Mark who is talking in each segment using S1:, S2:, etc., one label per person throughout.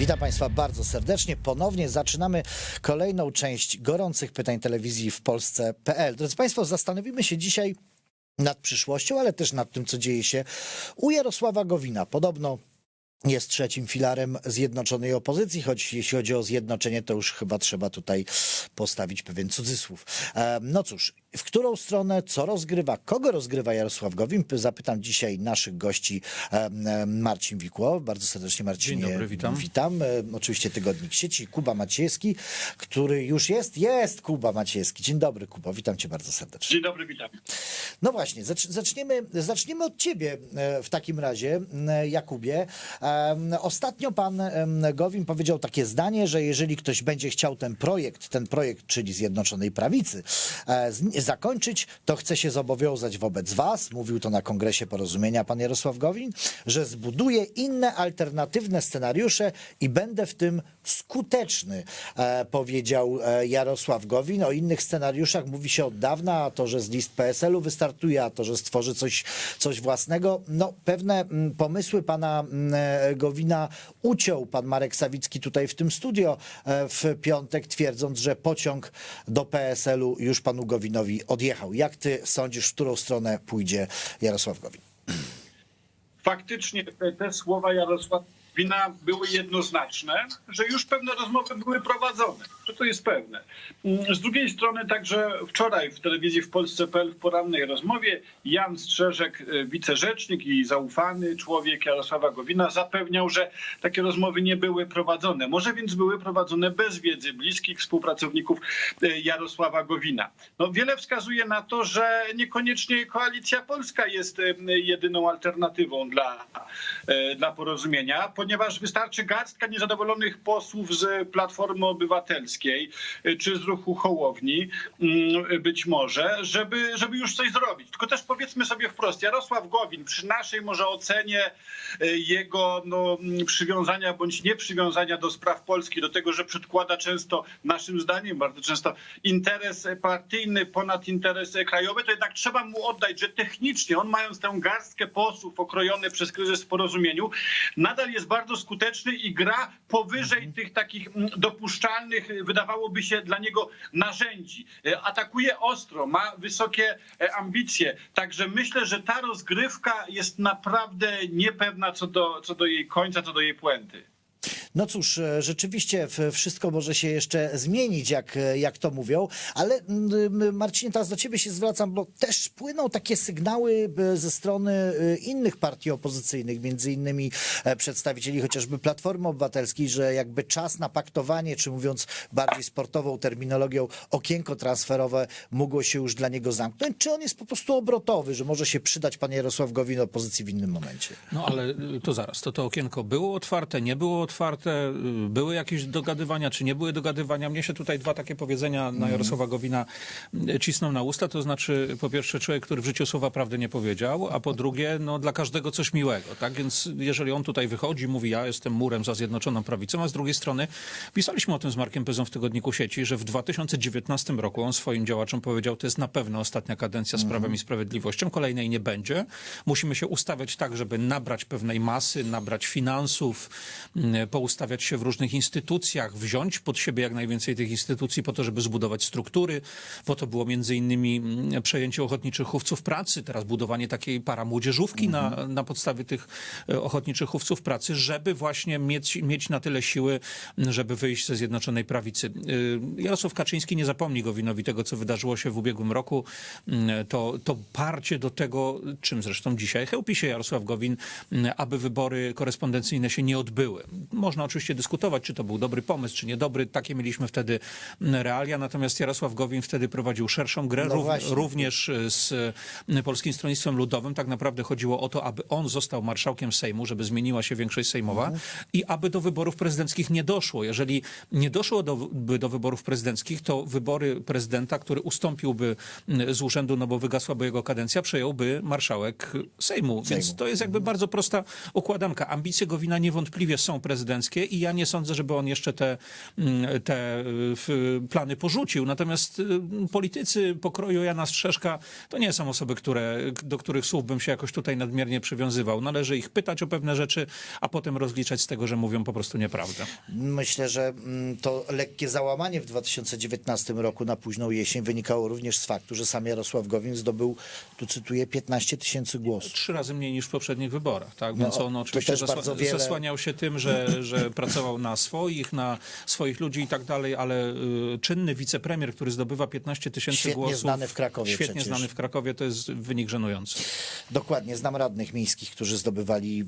S1: Witam Państwa bardzo serdecznie. Ponownie zaczynamy kolejną część gorących pytań telewizji w Polsce.pl. Drodzy Państwo, zastanowimy się dzisiaj nad przyszłością, ale też nad tym, co dzieje się u Jarosława Gowina. Podobno jest trzecim filarem zjednoczonej opozycji, choć jeśli chodzi o zjednoczenie, to już chyba trzeba tutaj postawić pewien cudzysłów. E, No cóż, w którą stronę, co rozgrywa, kogo rozgrywa Jarosław Gowin? Zapytam dzisiaj naszych gości Marcin Wikło. Bardzo serdecznie Marcinie.
S2: Dzień dobry, witam.
S1: Witam. Oczywiście Tygodnik Sieci, Kuba Maciejski, który już jest, jest Kuba Maciejski. Dzień dobry Kuba, witam cię bardzo serdecznie.
S3: Dzień dobry, witam.
S1: No właśnie, zacz- zaczniemy, zaczniemy od ciebie w takim razie, Jakubie. Ostatnio pan Gowin powiedział takie zdanie, że jeżeli ktoś będzie chciał ten projekt, ten projekt, czyli Zjednoczonej Prawicy, e, zakończyć, to chce się zobowiązać wobec was, mówił to na kongresie porozumienia pan Jarosław Gowin, że zbuduje inne alternatywne scenariusze i będę w tym skuteczny, e, powiedział e, Jarosław Gowin. O innych scenariuszach mówi się od dawna, a to, że z list PSL-u wystartuje, a to, że stworzy coś, coś własnego. No, pewne mm, pomysły pana mm, e, Gowina uciął pan Marek Sawicki tutaj w tym studio w piątek, twierdząc, że pociąg do PSL-u już panu Gowinowi odjechał. Jak ty sądzisz, w którą stronę pójdzie Jarosław Gowin?
S3: Faktycznie te, te słowa Jarosława Były jednoznaczne, że już pewne rozmowy były prowadzone. Że to jest pewne. Mm, Z drugiej strony także wczoraj w telewizji w Polsce.pl w porannej rozmowie Jan Strzeżek, y, wicerzecznik i zaufany człowiek Jarosława Gowina zapewniał, że takie rozmowy nie były prowadzone. Może więc były prowadzone bez wiedzy bliskich współpracowników y, Jarosława Gowina. No, wiele wskazuje na to, że niekoniecznie Koalicja Polska jest y, jedyną alternatywą dla, dla porozumienia, ponieważ wystarczy garstka niezadowolonych posłów z Platformy Obywatelskiej y, czy z ruchu Hołowni, mm, być może, żeby, żeby już coś zrobić. Tylko też powiedzmy sobie wprost, Jarosław Gowin przy naszej może ocenie y, jego no, mm, przywiązania bądź nieprzywiązania do spraw Polski, do tego, że przedkłada często, naszym zdaniem bardzo często, interes partyjny ponad interes krajowy, to jednak trzeba mu oddać, że technicznie on mając tę garstkę posłów okrojony przez kryzys w porozumieniu, nadal jest bardzo skuteczny i gra powyżej tych takich mm, dopuszczalnych, y, wydawałoby się dla niego narzędzi. Y, Atakuje ostro, ma wysokie e, ambicje, także myślę, że ta rozgrywka jest naprawdę niepewna co do, co do jej końca, co do jej puenty.
S1: No cóż, e, rzeczywiście wszystko może się jeszcze zmienić, jak, e, jak to mówią, ale mm, Marcinie, teraz do ciebie się zwracam, bo też płyną takie sygnały e, ze strony innych partii opozycyjnych, między innymi przedstawicieli chociażby Platformy Obywatelskiej, że jakby czas na paktowanie, czy mówiąc bardziej sportową terminologią, okienko transferowe mogło się już dla niego zamknąć, czy on jest po prostu obrotowy, że może się przydać pan Jarosław Gowin opozycji w innym momencie?
S2: No ale y, to zaraz, to to okienko było otwarte, nie było otwarte, y, były jakieś dogadywania, czy nie były dogadywania. Mnie się tutaj dwa takie powiedzenia na Jarosława Gowina y, cisną na usta, to znaczy po pierwsze człowiek, który w życiu słowa prawdy nie powiedział, a po drugie, no dla każdego coś miłego, tak? Więc jeżeli on tutaj wychodzi, mówi ja jestem murem za Zjednoczoną Prawicą, a z drugiej strony pisaliśmy o tym z Markiem Pyzą w Tygodniku Sieci, że w 2019 roku on swoim działaczom powiedział, to jest na pewno ostatnia kadencja z Prawem i Sprawiedliwością, kolejnej nie będzie. Musimy się ustawiać tak, żeby nabrać pewnej masy, nabrać finansów, mm, poustawiać się w różnych instytucjach, wziąć pod siebie jak najwięcej tych instytucji po to, żeby zbudować struktury. Po to było między innymi mm, przejęcie ochotniczych chówców pracy, teraz budowanie takiej paramłodzieżówki na, na podstawie tych e, ochotniczych chówców pracy, żeby właśnie mieć, mieć na tyle siły, żeby wyjść ze Zjednoczonej Prawicy. Y, Jarosław Kaczyński nie zapomni Gowinowi tego, co wydarzyło się w ubiegłym roku. Mm, To, to parcie do tego, czym zresztą dzisiaj chełpi się Jarosław Gowin, mm, aby wybory korespondencyjne się nie odbyły. Można oczywiście dyskutować, czy to był dobry pomysł, czy niedobry. Takie mieliśmy wtedy mm, realia, natomiast Jarosław Gowin wtedy prowadził szerszą grę,
S1: No właśnie.
S2: również y, z y, Polskim Stronnictwem Ludowym. Tak naprawdę chodziło o to, aby on został marszałkiem Sejmu, żeby zmieniła się większość sejmowa
S1: Mhm.
S2: i aby do wyborów prezydenckich nie doszło. Jeżeli nie doszło do, by do wyborów prezydenckich, to wybory prezydenta, który ustąpiłby mm, z urzędu, no bo wygasłaby jego kadencja, przejąłby marszałek Sejmu. Więc
S1: Sejmu.
S2: to jest jakby bardzo prosta układanka. Ambicje Gowina niewątpliwie są prezydenckie. Kaczyńskie i ja nie sądzę, żeby on jeszcze te, mm, te y, plany porzucił. Natomiast y, politycy pokroju Jana Strzeszka to nie są osoby, które, do których słów bym się jakoś tutaj nadmiernie przywiązywał. Należy ich pytać o pewne rzeczy, a potem rozliczać z tego, że mówią po prostu nieprawdę.
S1: Myślę, że mm, to lekkie załamanie w 2019 roku na późną jesień wynikało również z faktu, że sam Jarosław Gowin zdobył, tu cytuję, 15 tysięcy głosów.
S2: Trzy razy mniej niż w poprzednich wyborach, tak? Więc
S1: No,
S2: on oczywiście zasła-
S1: wiele-
S2: zasłaniał się tym, że, że pracował na swoich, na swoich ludzi i tak dalej, ale y, czynny wicepremier, który zdobywa 15 tysięcy
S1: Świetnie
S2: głosów...
S1: znany w Krakowie
S2: Świetnie
S1: przecież.
S2: znany w Krakowie, to jest wynik żenujący.
S1: Dokładnie, znam radnych miejskich, którzy zdobywali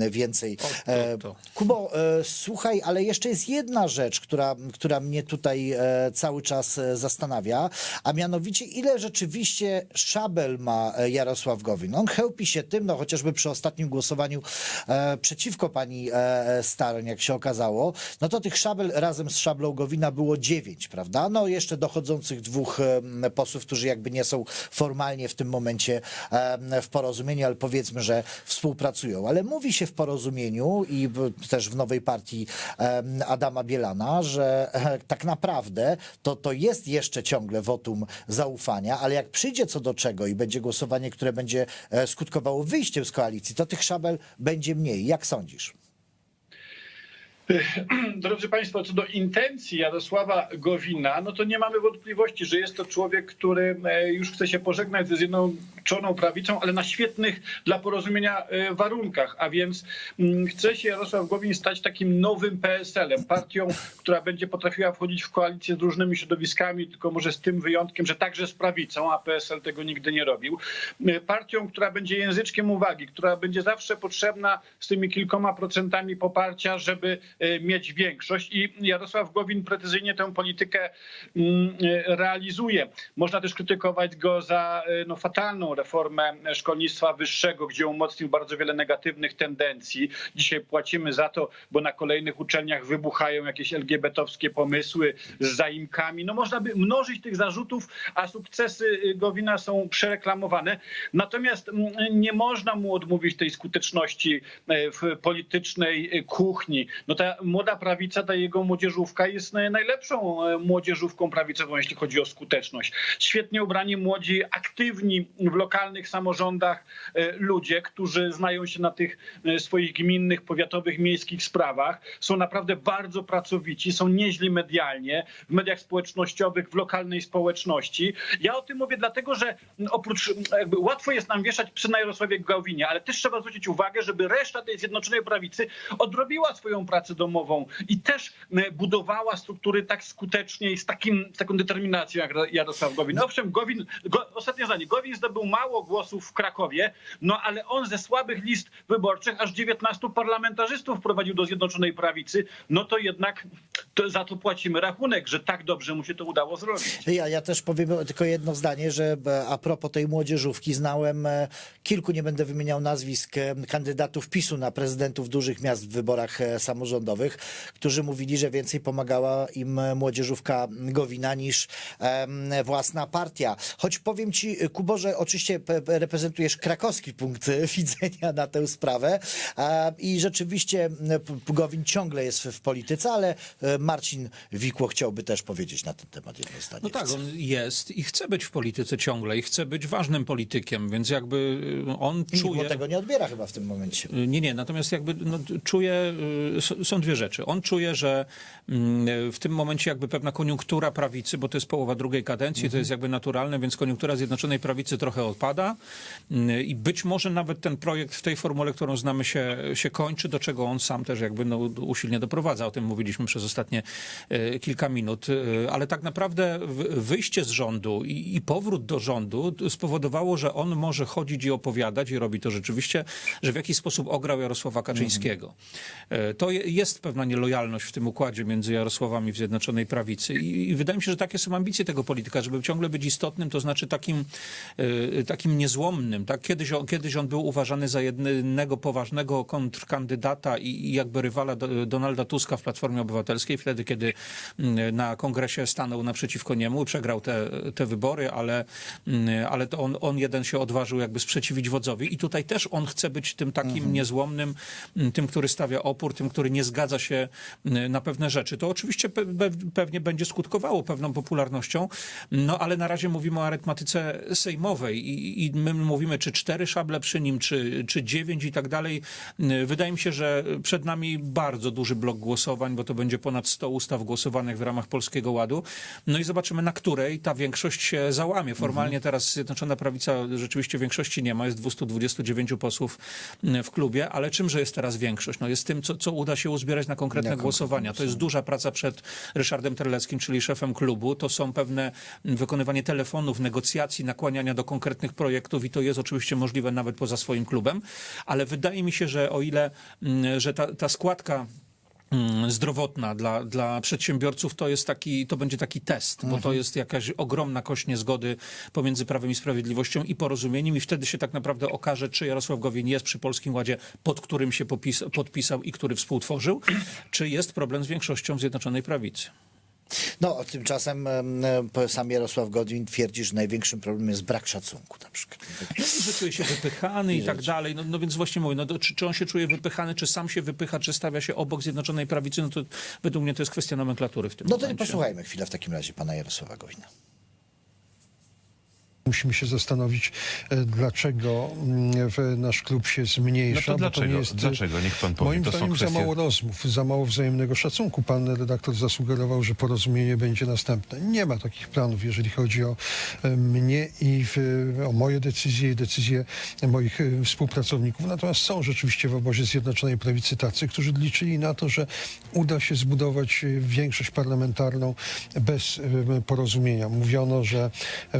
S1: e, więcej.
S2: O, to-
S1: E,
S2: to.
S1: Kubo, e, słuchaj, ale jeszcze jest jedna rzecz, która, która mnie tutaj e, cały czas e, zastanawia, a mianowicie ile rzeczywiście szabel ma e, Jarosław Gowin. On chełpi się tym, no chociażby przy ostatnim głosowaniu e, przeciwko pani e, Jak się okazało, no to tych szabel razem z szablą Gowina było dziewięć, prawda? No jeszcze dochodzących dwóch posłów, którzy jakby nie są formalnie w tym momencie w porozumieniu, ale powiedzmy, że współpracują. Ale mówi się w porozumieniu i też w nowej partii Adama Bielana, że e, tak naprawdę to, to jest jeszcze ciągle wotum zaufania, ale jak przyjdzie co do czego i będzie głosowanie, które będzie e, skutkowało wyjściem z koalicji, to tych szabel będzie mniej. Jak sądzisz?
S3: Drodzy Państwo, co do intencji Jarosława Gowina, no to nie mamy wątpliwości, że jest to człowiek, który e, już chce się pożegnać ze Zjednoczoną Prawicą, ale na świetnych dla porozumienia e, warunkach, a więc mm, chce się Jarosław Gowin stać takim nowym PSL-em, partią, która będzie potrafiła wchodzić w koalicję z różnymi środowiskami, tylko może z tym wyjątkiem, że także z prawicą, a PSL tego nigdy nie robił. E, Partią, która będzie języczkiem uwagi, która będzie zawsze potrzebna z tymi kilkoma procentami poparcia, żeby mieć większość i Jarosław Gowin precyzyjnie tę politykę mm, e, realizuje. Można też krytykować go za e, no, fatalną reformę szkolnictwa wyższego, gdzie umocnił bardzo wiele negatywnych tendencji. Dzisiaj płacimy za to, bo na kolejnych uczelniach wybuchają jakieś LGBT-owskie pomysły z zaimkami. No można by mnożyć tych zarzutów, a sukcesy y, Gowina są przereklamowane. Natomiast mm, nie można mu odmówić tej skuteczności w politycznej kuchni. No ta młoda prawica, ta jego młodzieżówka jest e, najlepszą e, młodzieżówką prawicową, jeśli chodzi o skuteczność. Świetnie ubrani młodzi, aktywni w lokalnych samorządach e, ludzie, którzy znają się na tych e, swoich gminnych, powiatowych, miejskich sprawach, są naprawdę bardzo pracowici, są nieźli medialnie, w mediach społecznościowych, w lokalnej społeczności. Ja o tym mówię dlatego, że oprócz jakby łatwo jest nam wieszać na Jarosławie Gałwinie, ale też trzeba zwrócić uwagę, żeby reszta tej Zjednoczonej Prawicy odrobiła swoją pracę domową i też budowała struktury tak skutecznie i z, takim, z taką determinacją jak Jarosław Gowin. Owszem, Gowin, go, ostatnie zdanie, Gowin zdobył mało głosów w Krakowie, no ale on ze słabych list wyborczych aż 19 parlamentarzystów prowadził do Zjednoczonej Prawicy, no to jednak to, za to płacimy rachunek, że tak dobrze mu się to udało zrobić.
S1: Ja, ja też powiem tylko jedno zdanie, że e, a propos tej młodzieżówki znałem e, kilku, nie będę wymieniał nazwisk, e, kandydatów PiSu na prezydentów dużych miast w wyborach e, samorządowych, którzy mówili, że więcej pomagała im e, młodzieżówka Gowina niż własna partia. Choć powiem ci, Kubo, że oczywiście reprezentujesz krakowski punkt e, widzenia na tę sprawę e, i rzeczywiście Gowin ciągle jest w, polityce, ale e, Marcin Wikło chciałby też powiedzieć na ten temat jedno zdanie.
S2: No tak, on jest i chce być w polityce ciągle i chce być ważnym politykiem, więc jakby y, on
S1: Nikt mu
S2: czuje...
S1: tego nie odbiera chyba w tym momencie.
S2: Nie, nie, natomiast jakby no, czuje, są dwie rzeczy. On czuje, że mm, w tym momencie jakby pewna koniunktura prawicy, bo to jest połowa drugiej kadencji, to jest jakby naturalne, więc koniunktura Zjednoczonej Prawicy trochę odpada Mm, i być może nawet ten projekt w tej formule, którą znamy się, się kończy, do czego on sam też jakby no, usilnie doprowadza. O tym mówiliśmy przez ostatnie e, kilka minut, E, ale tak naprawdę wyjście z rządu i, i powrót do rządu spowodowało, że on może chodzić i opowiadać i robi to rzeczywiście, że w jakiś sposób ograł Jarosława Kaczyńskiego. E, To je- jest pewna nielojalność w tym układzie między Jarosławami w Zjednoczonej Prawicy I, i wydaje mi się, że takie są ambicje tego polityka, żeby ciągle być istotnym, to znaczy takim, e, takim niezłomnym. Tak? Kiedyś, on, kiedyś on był uważany za jednego poważnego kontrkandydata i, i jakby rywala do, Donalda Tuska w Platformie Obywatelskiej. Wtedy, kiedy mm, na kongresie stanął naprzeciwko niemu, przegrał te, te wybory, ale, mm, ale to on, on jeden się odważył jakby sprzeciwić wodzowi i tutaj też on chce być tym takim niezłomnym, mm, tym, który stawia opór, tym, który nie zgadza się mm, na pewne rzeczy. To oczywiście pe, pe, pewnie będzie skutkowało pewną popularnością, no ale na razie mówimy o arytmatyce sejmowej i, i my mówimy, czy cztery szable przy nim, czy, czy dziewięć i tak dalej. Wydaje mi się, że przed nami bardzo duży blok głosowań, bo to będzie ponad 100 ustaw głosowanych w ramach Polskiego Ładu. No i zobaczymy, na której ta większość się załamie. Formalnie teraz Zjednoczona Prawica rzeczywiście większości nie ma, jest 229 posłów w klubie, ale czymże jest teraz większość? No jest tym, co, co uda się uzbierać na konkretne
S1: Na konkretne
S2: głosowania. To jest duża praca przed Ryszardem Terleckim, czyli szefem klubu. To są pewne mm, wykonywanie telefonów, negocjacji, nakłaniania do konkretnych projektów i to jest oczywiście możliwe nawet poza swoim klubem, ale wydaje mi się, że o ile, mm, że ta, ta składka zdrowotna dla, dla przedsiębiorców to jest taki, to będzie taki test, bo to jest jakaś ogromna kość niezgody pomiędzy Prawem i Sprawiedliwością i porozumieniem i wtedy się tak naprawdę okaże, czy Jarosław Gowin jest przy Polskim Ładzie, pod którym się popis, podpisał i który współtworzył, czy jest problem z większością Zjednoczonej Prawicy.
S1: No, tymczasem em, e, sam Jarosław Godwin twierdzi, że największym problemem jest brak szacunku na przykład.
S2: że czuje się wypychany i tak dalej. No, no więc właśnie mówię, no, to, czy, czy on się czuje wypychany, czy sam się wypycha, czy stawia się obok Zjednoczonej Prawicy, no to według mnie to jest kwestia nomenklatury w tym
S1: No to
S2: momencie.
S1: posłuchajmy chwilę w takim razie pana Jarosława Gowina.
S4: Musimy się zastanowić, e, dlaczego mm, nasz klub się zmniejsza.
S5: No to dlaczego?
S4: nie jest, e,
S5: Dlaczego? Niech pan powie.
S4: Moim
S5: To
S4: zdaniem za
S5: kwestie-
S4: mało rozmów, za mało wzajemnego szacunku. Pan redaktor zasugerował, że porozumienie będzie następne. Nie ma takich planów, jeżeli chodzi o e, mnie i o moje decyzje i decyzje moich współpracowników. Natomiast są rzeczywiście w obozie Zjednoczonej Prawicy tacy, którzy liczyli na to, że uda się zbudować większość parlamentarną bez porozumienia. Mówiono, że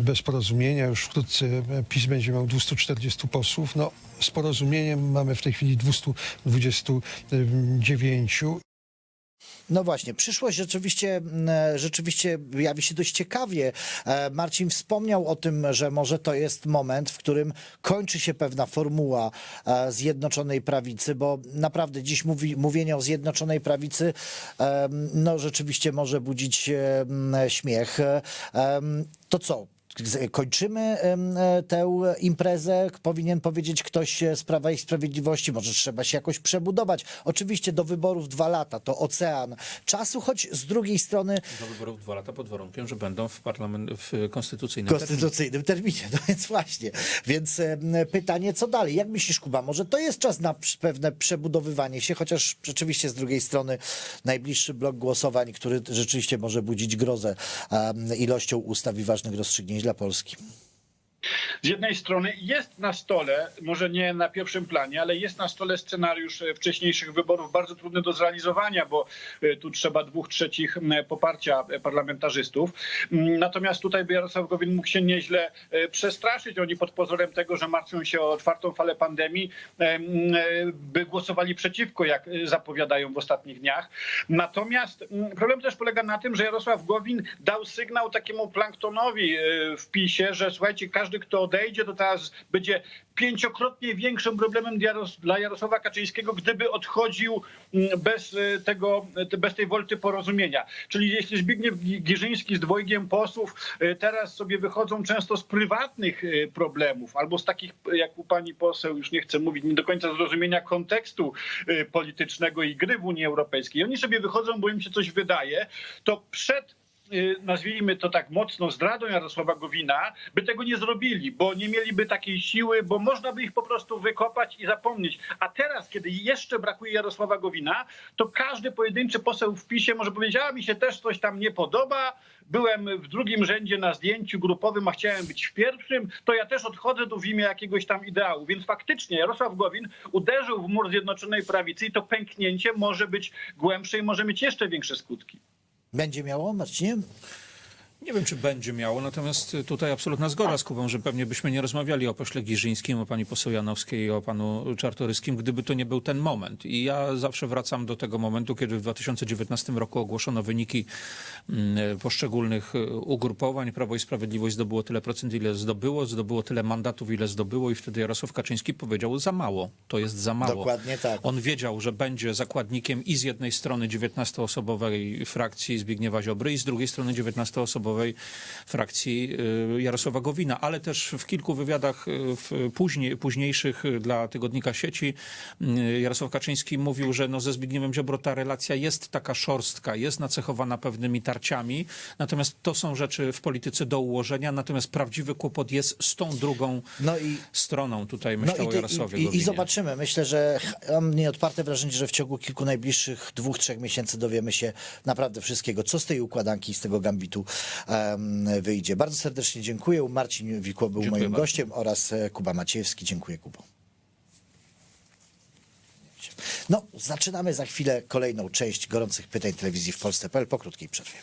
S4: bez porozumienia już wkrótce e, PiS będzie miał 240 posłów. No, z porozumieniem mamy w tej chwili 229.
S1: No właśnie, przyszłość rzeczywiście, mm, rzeczywiście jawi się dość ciekawie. E, Marcin wspomniał o tym, że może to jest moment, w którym kończy się pewna formuła e, Zjednoczonej Prawicy, bo naprawdę dziś mówi, mówienie o Zjednoczonej Prawicy no rzeczywiście może budzić śmiech. To co? Kończymy e, tę imprezę, powinien powiedzieć ktoś z Prawa i Sprawiedliwości, może trzeba się jakoś przebudować. Oczywiście do wyborów dwa lata, to ocean czasu, choć z drugiej strony
S2: Do wyborów dwa lata pod warunkiem, że będą w, parlament, w konstytucyjnym terminie.
S1: konstytucyjnym terminie. No więc właśnie. Więc pytanie, co dalej? Jak myślisz, Kuba? Może to jest czas na pewne przebudowywanie się, chociaż rzeczywiście z drugiej strony najbliższy blok głosowań, który rzeczywiście może budzić grozę ilością ustaw i ważnych rozstrzygnięć dla Polski.
S3: Z jednej strony jest na stole, może nie na pierwszym planie, ale jest na stole scenariusz e, wcześniejszych wyborów bardzo trudny do zrealizowania, bo e, tu trzeba dwóch trzecich poparcia e, parlamentarzystów. Mm, Natomiast tutaj Jarosław Gowin mógł się nieźle przestraszyć. Oni pod pozorem tego, że martwią się o czwartą falę pandemii, by głosowali przeciwko, jak zapowiadają w ostatnich dniach. Natomiast problem też polega na tym, że Jarosław Gowin dał sygnał takiemu planktonowi w PiSie, że słuchajcie, każdy, kto odejdzie, to teraz będzie pięciokrotnie większym problemem dla Jaros- dla Jarosława Kaczyńskiego, gdyby odchodził mm, bez e, tego, e, bez tej wolty porozumienia. Czyli jeśli Zbigniew Gi- Girzyński z dwojgiem posłów e, teraz sobie wychodzą często z prywatnych problemów, albo z takich, jak u pani poseł, już nie chcę mówić, nie do końca zrozumienia kontekstu politycznego i gry w Unii Europejskiej. Oni sobie wychodzą, bo im się coś wydaje, to przed y, nazwijmy to tak mocno zdradą Jarosława Gowina, by tego nie zrobili, bo nie mieliby takiej siły, bo można by ich po prostu wykopać i zapomnieć. A teraz, kiedy jeszcze brakuje Jarosława Gowina, to każdy pojedynczy poseł w PiSie może powiedzieć, a mi się też coś tam nie podoba, byłem w drugim rzędzie na zdjęciu grupowym, a chciałem być w pierwszym, to ja też odchodzę tu w imię jakiegoś tam ideału. Więc faktycznie Jarosław Gowin uderzył w mur Zjednoczonej Prawicy i to pęknięcie może być głębsze i może mieć jeszcze większe skutki.
S1: Będzie miało, Marcinie?
S2: Nie wiem, czy będzie miało, natomiast tutaj absolutna zgoda z Kubą, że pewnie byśmy nie rozmawiali o pośle Giżyńskim, o pani poseł Janowskiej i o panu Czartoryskim, gdyby to nie był ten moment. I ja zawsze wracam do tego momentu, kiedy w 2019 roku ogłoszono wyniki mm, poszczególnych y, ugrupowań. Prawo i Sprawiedliwość zdobyło tyle procent, ile zdobyło, zdobyło tyle mandatów, ile zdobyło i wtedy Jarosław Kaczyński powiedział za mało. To jest za mało.
S1: Dokładnie tak.
S2: On wiedział, że będzie zakładnikiem i z jednej strony 19-osobowej frakcji Zbigniewa Ziobry i z drugiej strony 19-osobowej frakcji y, Jarosława Gowina, ale też w kilku wywiadach y, w później, późniejszych dla tygodnika sieci y, Jarosław Kaczyński mówił, że no ze Zbigniewem Ziobro ta relacja jest taka szorstka, jest nacechowana pewnymi tarciami, natomiast to są rzeczy w polityce do ułożenia, natomiast prawdziwy kłopot jest z tą drugą
S1: No i
S2: stroną. Tutaj myślę o
S1: ty-
S2: Jarosławie
S1: i, i, I
S2: Gowinie.
S1: zobaczymy. Myślę, że mam nieodparte wrażenie, że w ciągu kilku najbliższych dwóch, trzech miesięcy dowiemy się naprawdę wszystkiego, co z tej układanki, z tego gambitu wyjdzie. Bardzo serdecznie dziękuję. Marcin Wikło był
S2: dziękuję
S1: moim
S2: bardzo.
S1: gościem oraz e, Kuba Maciejewski. Dziękuję Kubo. No, zaczynamy za chwilę kolejną część gorących pytań telewizji w Polsce.pl po krótkiej przerwie.